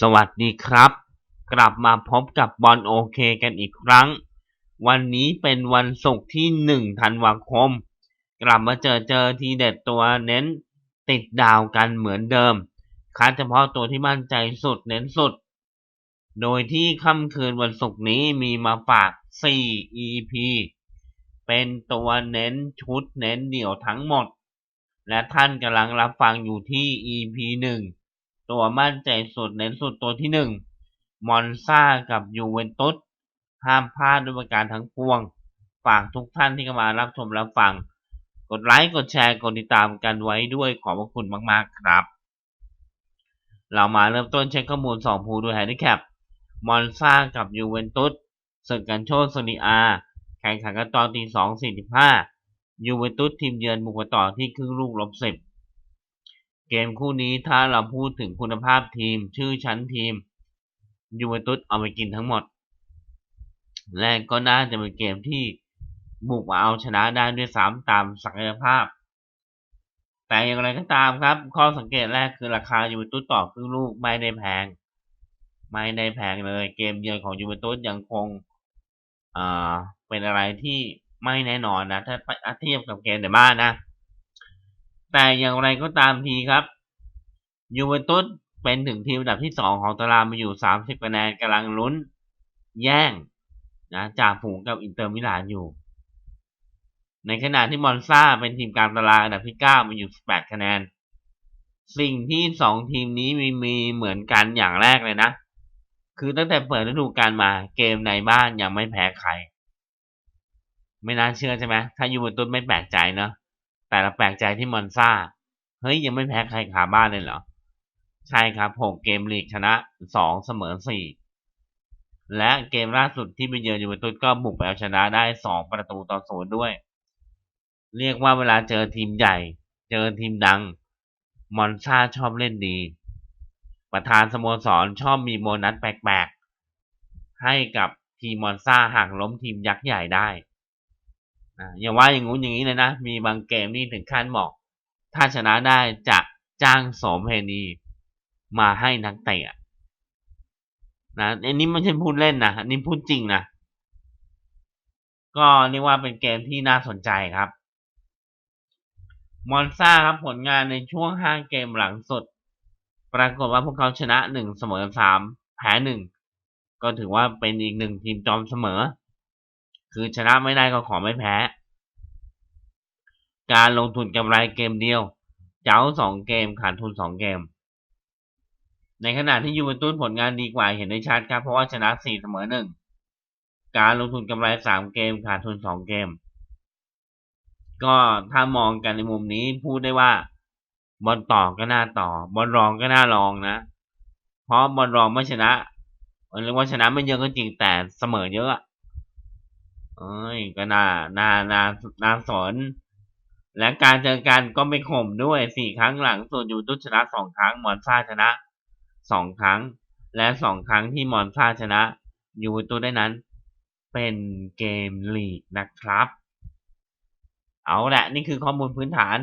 สวัสดีครับ กลับมาพบกับบอลโอเคกันอีกครั้ง วันนี้เป็นวันศุกร์ที่ 1 ธันวาคม กลับมาเจอเจอทีเด็ดตัวเน้นติดดาวกันเหมือนเดิม คัดเฉพาะตัวที่มั่นใจสุดเน้นสุด โดยที่ค่ำคืนวันศุกร์นี้มีมาฝาก 4 EP เป็นตัวเน้นชุดเน้นเดี่ยวทั้งหมด และท่านกำลังรับฟังอยู่ที่ EP 1 ตัวมั่นใจสุดเน้นสุดตัวที่1มอนซากับยูเวนตุสห้ามพลาดด้วยประการทั้งปวง ฝากทุกท่านที่เข้ามารับชมรับฟัง กดไลค์กดแชร์กดติดตามกันไว้ด้วยขอบพระคุณมาก ๆ ครับ เรามาเริ่มต้นเช็คข้อมูล 2 ภูด้วยแฮนดิแคปมอนซากับยูเวนตุสศึกกันโชคโซนีอา แข่งขันกันตอนตีสองสี่สิบห้ายูเวนตุสทีมเยือนบุกไปต่อที่ครึ่งลูกลบสิบ เกมคู่นี้ถ้าเราพูดถึงคุณภาพทีม ชื่อชั้นทีมยูเวนตุสเอาไปกินทั้งหมด และก็น่าจะเป็นเกมที่บุกมาเอาชนะได้ด้วยซ้ำตามศักยภาพ แต่อย่างไรก็ตามครับ ข้อสังเกตแรกคือราคายูเวนตุสต่อครึ่งลูกไม่ได้แพง ไม่ได้แพงเลย เกมเยือนของยูเวนตุสยังคงอ่าเป็นอะไรที่ไม่แน่นอนนะ ถ้าเทียบกับเกมในบ้านนะ แต่อย่างไรก็ตามทีครับยูเวนตุสเป็นถึงทีมอันดับที่ 2 ของตารางมาอยู่ 30คะแนนกำลังลุ้น แย่งนะจากฝูงกับอินเตอร์มิลานอยู่ ในขณะที่มอนซาเป็นทีมกลางตารางอันดับที่ 9 มาอยู่ 18 คะแนน สิ่งที่ 2 ทีมนี้มีมีเหมือนกันอย่างแรกเลยนะ คือตั้งแต่เปิดฤดูกาลมาเกมในบ้านยังไม่แพ้ใคร ไม่น่าเชื่อใช่ไหมถ้ายูเวนตุสไม่แปลกใจเนาะ แต่เราแปลกใจที่มอนซาเฮ้ยยังไม่แพ้ใครขาบ้านเลยเหรอ ใช่ครับหกเกมลีกชนะสองเสมอสี่และเกมล่าสุดที่ไปเยือนยูเวนตุสก็บุกไปเอาชนะได้สองประตูต่อศูนย์ด้วย เรียกว่าเวลาเจอทีมใหญ่ เจอทีมดัง มอนซาชอบเล่นดี ประธานสโมสรชอบมีโบนัสแปลกๆให้กับทีมมอนซาหากล้มทีมยักษ์ใหญ่ได้ อย่าว่าอย่างงู้นอย่างนี้เลยนะ มีบางเกมนี่ถึงขั้นบอก ถ้าชนะได้จะจ้างสมเพนีมาให้นักเตะนะอันนี้ไม่ใช่พูดเล่นนะอันนี้พูดจริงนะก็เรียกว่าเป็นเกมที่น่าสนใจครับ มอนซาครับผลงานในช่วง5เกมหลังสุด ปรากฏว่าพวกเขาชนะ1เสมอ3แพ้1ก็ถือว่าเป็นอีกหนึ่งทีมจอมเสมอ คือชนะไม่ได้ก็ขอไม่แพ้ การลงทุนกำไรเกมเดียว เจ้า2เกมขาดทุน2เกม ในขณะที่ยูเวนตุสผลงานดีกว่าเห็นได้ชัดครับ เพราะว่าชนะ4เสมอ1การลงทุนกำไร3เกมขาดทุน2เกม ก็ถ้ามองกันในมุมนี้พูดได้ว่าบอลต่อก็น่าต่อบอลรองก็น่ารองนะ เพราะบอลรองไม่ชนะเรียกว่าชนะไม่เยอะก็จริงแต่เสมอเยอะ เอ้ยก็น่าน่าน่าน่าสน และการเจอกันก็ไม่ข่มด้วยสี่ครั้งหลังส่วนยูตุชนะสองครั้งมอนซาชนะสองครั้ง และสองครั้งที่มอนซาชนะยูเวตุได้นั้น เป็นเกมลีกนะครับ เอาละนี่คือข้อมูลพื้นฐาน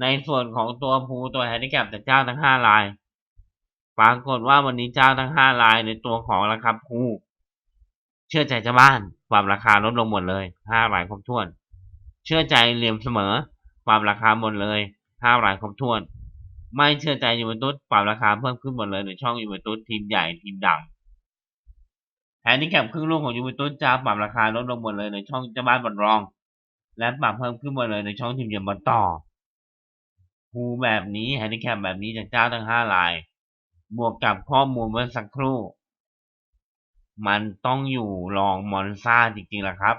ในส่วนของตัวภูตัวแฮนดิแคปจากเจ้าทั้งห้ารายปรากฏว่าวันนี้เจ้าทั้งห้ารายในตัวของราคาภูเชื่อใจเจ้าบ้าน ความราคาลดลงหมดเลยห้ารายครบถ้วน เชื่อใจเหลี่ยมเสมอความราคาหมดเลยห้ารายครบถ้วน ไม่เชื่อใจยูเวนตุสปรับราคาเพิ่มขึ้นหมดเลยในช่องยูเวนตุสทีมใหญ่ทีมดังแฮนดิแคปครึ่งลูกของยูเวนตุสจะปรับราคาลดลงหมดเลยในช่องเจ้าบ้านบอลรอง และปรับเพิ่มขึ้นหมดเลยในช่องทีมเยือนบอลต่อภูแบบนี้แฮนดิแคปแบบนี้จากเจ้าทั้งห้าราย บวกกับข้อมูลเมื่อสักครู่ มันต้องอยู่รองมอนซาจริงๆแหละครับ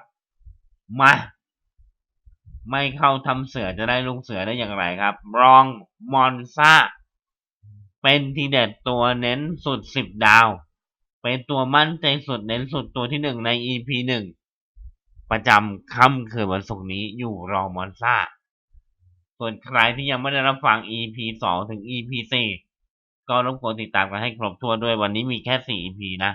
มา ไม่เข้าทำเสือจะได้ลุงเสือได้อย่างไรครับ รองมอนซาเป็นทีเด็ดตัวเน้นสุดสิบดาว เป็นตัวมั่นใจสุดเน้นสุดตัวที่หนึ่งใน EP หนึ่งประจำค่ำคืนวันศุกร์นี้อยู่รองมอนซาส่วนใครที่ยังไม่ได้รับฟัง EP 2ถึง EP 4ก็รบกวนติดตามกันให้ครบถ้วด้วยวันนี้มีแค่4 EP นะ